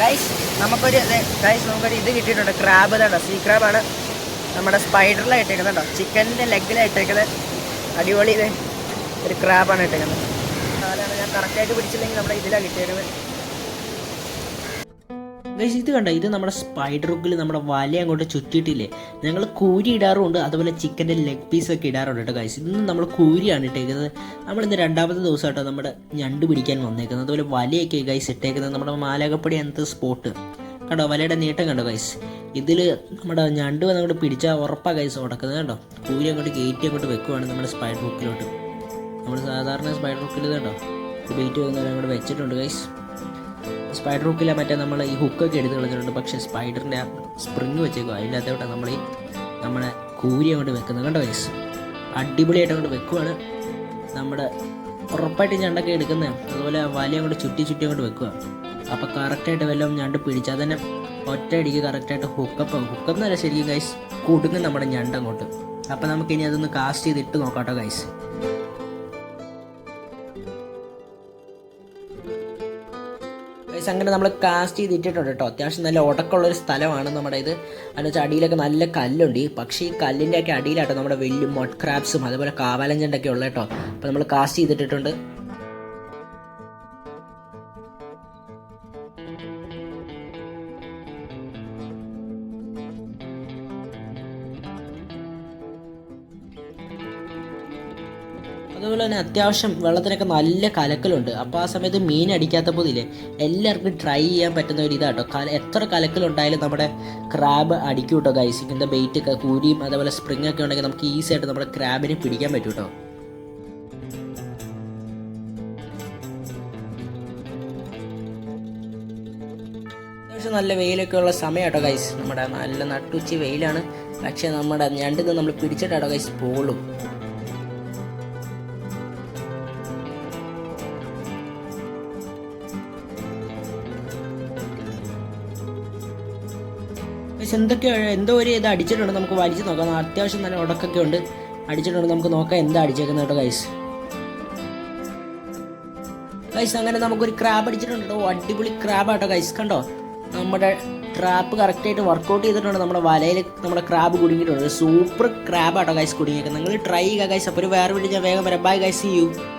Guys നമുക്കൊരു guys നമുക്കൊരു ഇത് കിട്ടിയിട്ടുണ്ട്. ക്രാബ് ഇതാണ്ടോ സീ ക്രാബാണ് നമ്മുടെ സ്പൈഡറിലാണ് ഇട്ടേക്കുന്നത് കേട്ടോ. ചിക്കന്റെ ലെഗിലാണ് ഇട്ടേക്കുന്നത്. അടിപൊളി ഇത്. ഒരു ക്രാബാണ് ഇട്ടേക്കുന്നത്. അതാണ് ഞാൻ കറക്റ്റായിട്ട് പിടിച്ചില്ലെങ്കിൽ നമ്മുടെ ഇതിലാണ് കിട്ടിയേക്കുന്നത്. ഗൈസ് ഇത് കണ്ട? ഇത് നമ്മുടെ സ്പൈഡർ ഹുക്കിൽ നമ്മുടെ വല അങ്ങോട്ട് ചുറ്റിയിട്ടില്ലേ? ഞങ്ങൾ കൂരി ഇടാറുണ്ട് അതുപോലെ ചിക്കന്റെ ലെഗ് പീസ് ഒക്കെ ഇടാറുണ്ട് കേട്ടോ ഗൈസ് ഇന്ന് നമ്മൾ കൂരിയാണ് ഇട്ടേക്കുന്നത്. നമ്മൾ ഇന്ന് രണ്ടാമത്തെ ദിവസം കേട്ടോ നമ്മുടെ ഞണ്ട് പിടിക്കാൻ വന്നേക്കുന്നത്. അതുപോലെ വലയൊക്കെ ഗൈസ് ഇട്ടേക്കുന്നത് നമ്മുടെ മാലാകപ്പടി അങ്ങനത്തെ സ്പോട്ട് കണ്ടോ? വലയുടെ നീട്ടം കണ്ടോ ഗൈസ് ഇതിൽ നമ്മുടെ ഞണ്ട് വന്ന് അങ്ങോട്ട് പിടിച്ചാൽ ഉറപ്പാണ് ഗൈസ് ഉടക്കുന്നത് കണ്ടോ? കൂരി അങ്ങോട്ട് കയറ്റി അങ്ങോട്ട് വെക്കുവാണ് നമ്മുടെ സ്പൈഡർ ഹുക്കിലോട്ട് നമ്മൾ സാധാരണ സ്പൈഡർ ഹുക്കിൽ കേട്ടോ വെയിറ്റ് വെക്കുന്നവരെ അങ്ങോട്ട് വെച്ചിട്ടുണ്ട് ഗൈസ് സ്പൈഡർ ഹുക്കിലെ മറ്റേ നമ്മൾ ഈ ഹുക്കൊക്കെ എടുത്ത് കളഞ്ഞിട്ടുണ്ട്. പക്ഷേ സ്പൈഡറിന്റെ ആ സ്പ്രിങ് വെച്ചേക്കും അതിന്റെ അകത്തോട്ട് നമ്മൾ ഈ നമ്മുടെ കൂരി അങ്ങോട്ട് വെക്കുന്നത് കണ്ടോ വയസ്സ് അടിപൊളിയായിട്ട് അങ്ങോട്ട് വെക്കുവാണ്. നമ്മുടെ ഉറപ്പായിട്ട് ഞണ്ടൊക്കെ എടുക്കുന്നത് അതുപോലെ വലയും അങ്ങോട്ട് ചുറ്റി ചുറ്റി അങ്ങോട്ട് വെക്കുക അപ്പോൾ കറക്റ്റായിട്ട് വല്ലതും ഞണ്ട് പിടിച്ചാൽ തന്നെ ഒറ്റയടിക്ക് കറക്റ്റായിട്ട് ഹുക്കപ്പ് ഹുക്കപ്പ് എന്നല്ല ശരിക്കും ഗൈസ് കുടുങ്ങും നമ്മുടെ ഞണ്ട് അങ്ങോട്ട്. അപ്പോൾ നമുക്ക് ഇനി അതൊന്ന് കാസ്റ്റ് ചെയ്ത് ഇട്ട് നോക്കാം കേട്ടോ ഗൈസ് ഗൈസ് അങ്ങനെ നമ്മൾ കാസ്റ്റ് ചെയ്ത് ഇട്ടിട്ടുണ്ട് കേട്ടോ അത്യാവശ്യം നല്ല ഉടക്കമുള്ള ഒരു സ്ഥലമാണ് നമ്മുടെ ഇത്. അതിനുവെച്ചാൽ അടിയിലൊക്കെ നല്ല കല്ലുണ്ട്. പക്ഷേ ഈ കല്ലിന്റെ ഒക്കെ അടിയിലാട്ടോ നമ്മുടെ വലിയ മൊട്ട് ക്രാബ്സും അതുപോലെ കാവാലഞ്ചണ്ടൊക്കെ ഉള്ളത് കേട്ടോ അപ്പോൾ നമ്മൾ കാസ്റ്റ് ചെയ്തിട്ടിട്ടുണ്ട്. അതുപോലെ തന്നെ അത്യാവശ്യം വെള്ളത്തിനൊക്കെ നല്ല കലക്കലുണ്ട്. അപ്പോൾ ആ സമയത്ത് മീൻ അടിക്കാത്ത പോലില്ലേ എല്ലാവർക്കും ട്രൈ ചെയ്യാൻ പറ്റുന്ന ഒരു ഇതാട്ടോ. കല എത്ര കലക്കലുണ്ടായാലും നമ്മുടെ ക്രാബ് അടിക്കും കേട്ടോ ഗൈസ് ഇങ്ങനത്തെ ബെയ്റ്റ് ഒക്കെ കൂരിയും അതേപോലെ സ്പ്രിംഗ് ഒക്കെ ഉണ്ടെങ്കിൽ നമുക്ക് ഈസി ആയിട്ട് നമ്മുടെ ക്രാബിനെ പിടിക്കാൻ പറ്റും കേട്ടോ. നല്ല വെയിലൊക്കെ ഉള്ള സമയം കേട്ടോ ഗൈസ് നമ്മുടെ നല്ല നട്ടുച്ചി വെയിലാണ്. പക്ഷേ നമ്മുടെ ഞണ്ടിന്ന് നമ്മൾ പിടിച്ചിട്ടാട്ടോ ഗൈസ് പോളും പക്ഷെ എന്തൊക്കെ എന്തോ ഒരു ഇത് അടിച്ചിട്ടുണ്ട് നമുക്ക് വലിച്ചു നോക്കാം. അത്യാവശ്യം നല്ല ഉടക്കൊക്കെ ഉണ്ട്. അടിച്ചിട്ടുണ്ട് നമുക്ക് നോക്കാം എന്താ അടിച്ചേക്കുന്നത് കേട്ടോ ഗൈസ് ഗൈസ് അങ്ങനെ നമുക്കൊരു ക്രാബ് അടിച്ചിട്ടുണ്ട് കേട്ടോ. അടിപൊളി ക്രാബ് ആട്ടോ ഗൈസ് കണ്ടോ? നമ്മുടെ ട്രാപ്പ് കറക്റ്റായിട്ട് വർക്കൗട്ട് ചെയ്തിട്ടുണ്ട്. നമ്മുടെ വലയിൽ നമ്മുടെ ക്രാബ് കുടുങ്ങിയിട്ടുണ്ട്. സൂപ്പർ ക്രാബ് ആട്ടോ ഗൈസ് കുടുങ്ങിയേക്കുന്നത്. നിങ്ങൾ ട്രൈ ചെയ്യുക ഗൈസ് അപ്പോൾ ഒരു വേറെ വീട്ടിൽ ഞാൻ വേഗം വരാം. Bye guys U